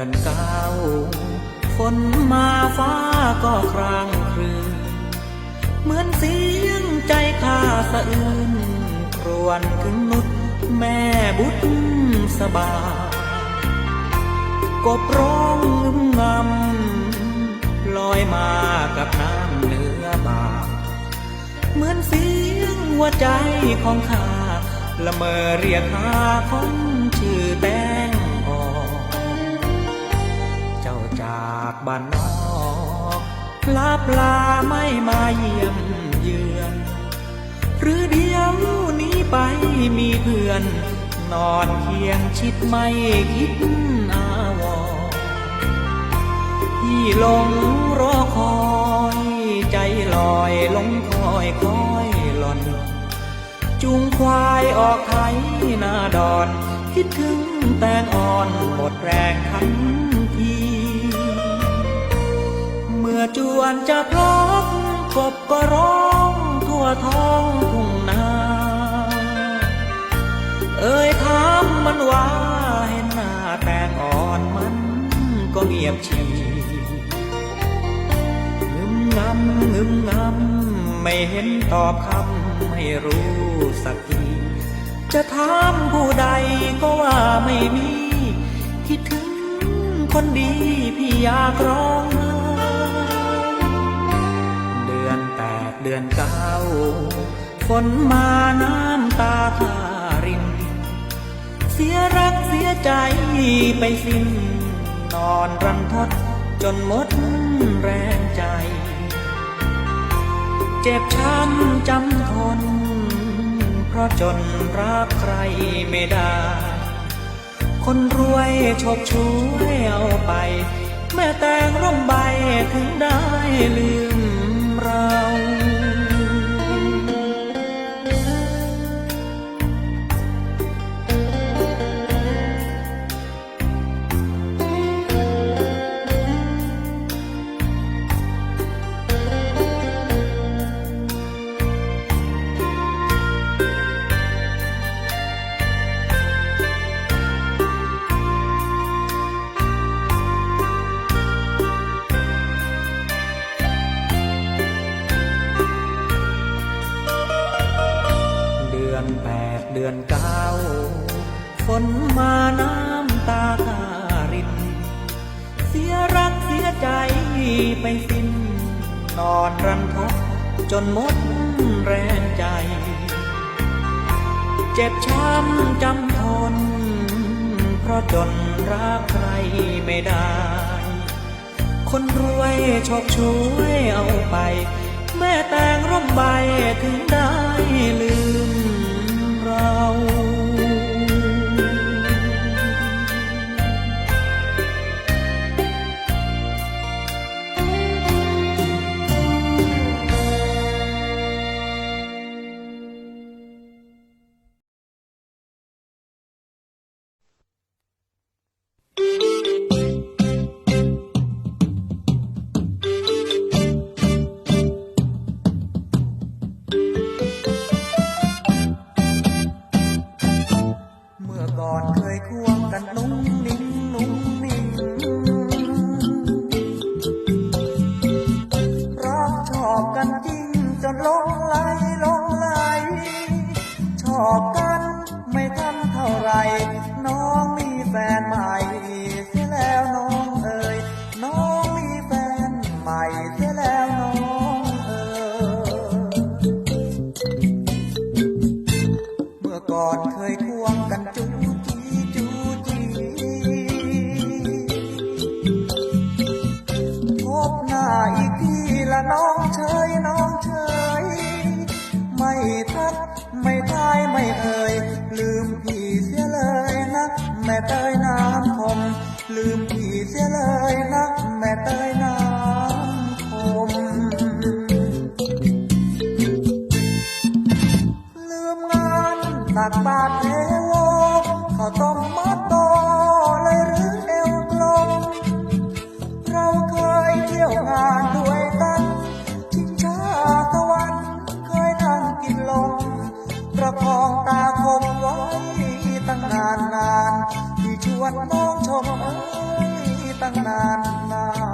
อนเก้าฝนมาฟ้าก็ครางครืนเหมือนเสียงใจข้าสะอื้นครวญถึงนุดแม่บุตรสบายกบร้องงึมงำลอยมากับน้ำเหนือบาเหมือนเสียงหัวใจของข้าละเมอเรียกหาคนชื่อแต จากบ้านนอกลาปลาไม่มาเยี่ยมเยือน หรือเดียวนี้ไปมีเพื่อน นอนเคียงชิดไม่คิดอาวรที่ลงรอคอยใจลอยหลงคอยคอยหล่อนจูงควายออกไถนาดอน คิดถึงแตงอ่อนหมดแรงทัน มื่อจวนจะพลบกบก็ร้องทั่วท้องทุ่งนา เอ่ยถามมันว่าเห็นหน้าแตงอ่อนมันก็เงียบชีงึมงำงึมงำไม่เห็นตอบคำไม่รู้สักทีจะถามผู้ใดก็ว่าไม่มี คิดถึงคนดีพี่อยากร้อง เดือนเก้าฝนมาน้ำตาทาริน เสียรักเสียใจไปสิ้น นอนรันทดจนหมดแรงใจ เจ็บช้ำจำทน เพราะจนรักใครไม่ได้ คนรวยชคช่วยเอาไป แม่แต่งร่มใบถึงได้ลืมเรา นอนรันทดจนหมดแรงใจ เจ็บช้ำจำทน เพราะจนรักใครไม่ได้ คนรวยโชคช่วยเอาไป แม่แต่งร่มใบถึงได้ลืม ลงไหลหลงไหลชอบกันไม่ทันเท่าไร น้องมีแฟนใหม่เสียแล้วน้องเอ๋ยน้องมีแฟนใหม่เสียแล้วน้องเอ๋ยเมื่อก่อนเคยควงกันจูจีจูจีพบหน้าอีกทีละน้องเฉยน้อง ไม่เอ่ยลืมพี่เสียเลยนะแม่เตยน้ำคมลืมพี่เสียเลยนะแม่เตยน้ำคมลืมงานตักบาตรเทโวข้าต้อมมัดโตเลยหรือเอวกลมเราเคยเที่ยวงานด้วยกันานนานที่ชวนมองชมเอ้ยตั้งนานนาน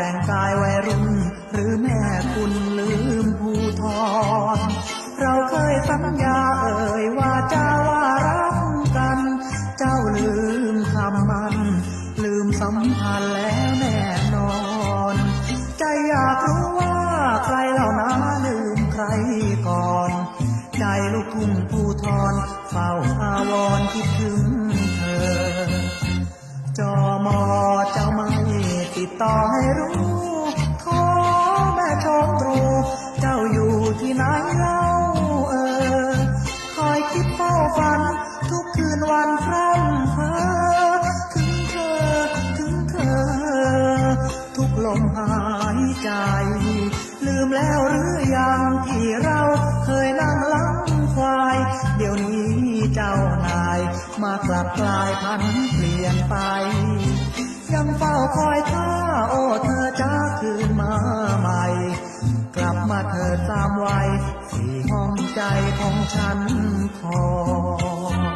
แต่งกาย ติดต่อให้รู้ขอแมาชมตรู เจ้าอยู่ที่ไหนเล่าเออ คอยคิดเฝ้าฝัน ทุกคืนวันพร่ำเพ้อถึงเธอ ถึงเธอ ทุกลมหายใจ ลืมแล้วหรือยังที่เราเคยนั่งลังควาย เดี๋ยวนี้เจ้านาย มากลับกลายพันเปลี่ยนไป ดัเฝ้าคอยท่าโอ้เธอจ้าคืนมาใหม่ กลับมาเธอตามไว้สี่ห้องใจของฉันคอย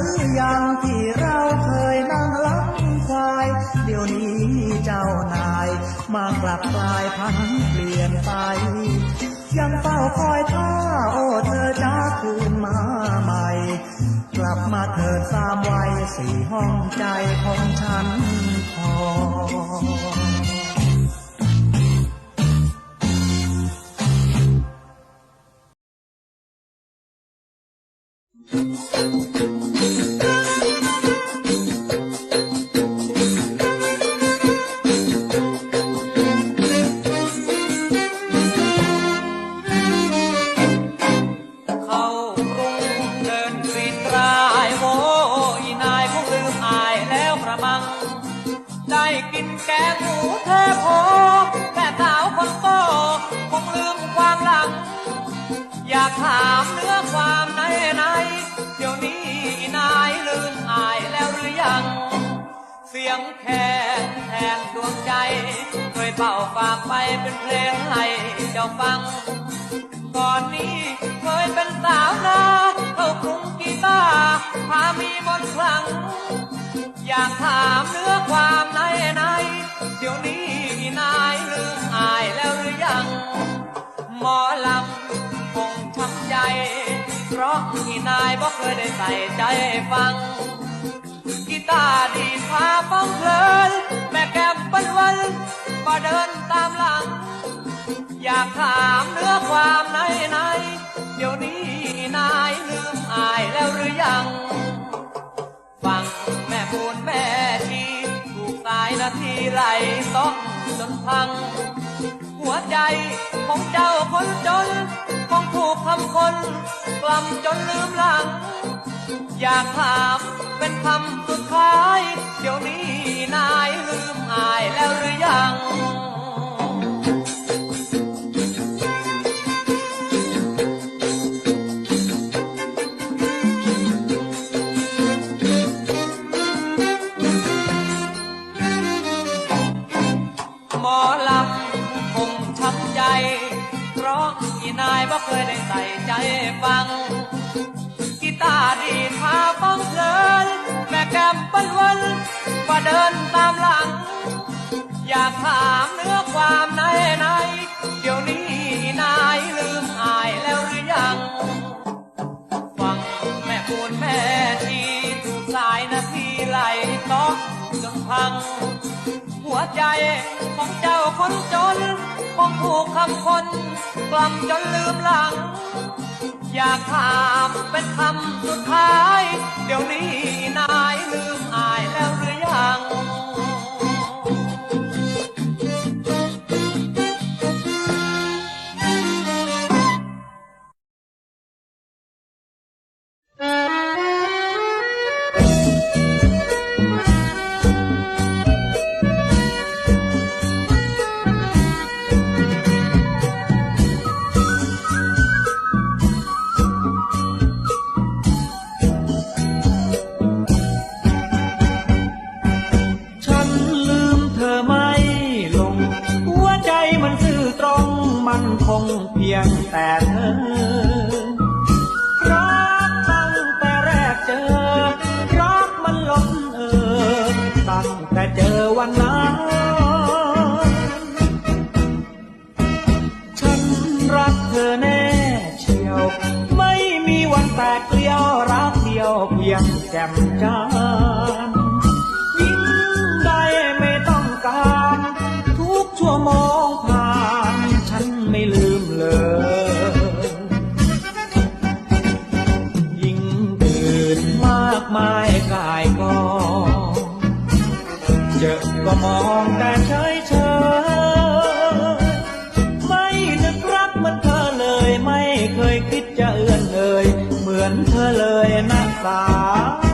ืออย่างที่เราเคยนั่งลับควาย เดี๋ยวนี้เจ้านายมากลับกลายพันเปลี่ยนไป ยังเฝ้าคอยท่าโอ้เธอจ้าคืนมาใหม่ กลับมาเถิดสามวัยสี่ห้องใจของฉันพอ嗯。 เสียงแคนแทนดวงใจเคยเป่าฝากไปเป็นเพลงให้เจ้าฟัง ก่อนนี้เคยเป็นสาวนาเข้ากรุงกีตาร์พามีมนคลัง อยากถามเนื้อความในในเดี๋ยวนี้นายลืมอายแล้วหรือยัง หมอลำคงช้ำใจ เพราะที่นายบอกเคยได้ใส่ใจฟัง ตาดีพาฟังเพลิน แม่แก้มเป็นวันมาเดินตามหลัง อยากถามเนื้อความในในเดี๋ยวนี้นายลืมอายแล้วหรือยัง ฟังแม่พูดแม่ทีถูกตายนาทีไหลต้องจนพัง หัวใจของเจ้าคนจนคงถูกทำคนกล่ำจนลืมหลัง อยากถามเป็นคำสุดท้าย เดี๋ยวนี้นายลืมอายแล้วหรือยัง ม่แก้มเป็นวันมาเดินตามหลัง อยากถามเนื้อความในในเดี๋ยวนี้นายลืมอายแล้วหรือยังฟังแม่พูดแม่ทีสายนาทีไหลต้องจนพัง หัวใจของเจ้าคนจนคงถูกคำคนกล่ำจนลืมหลังอยากถามเป็นคำสุดท้าย เดี๋ยวนี้นายลืม เพียงแจ่มจ้า อนเธอเลยนะสา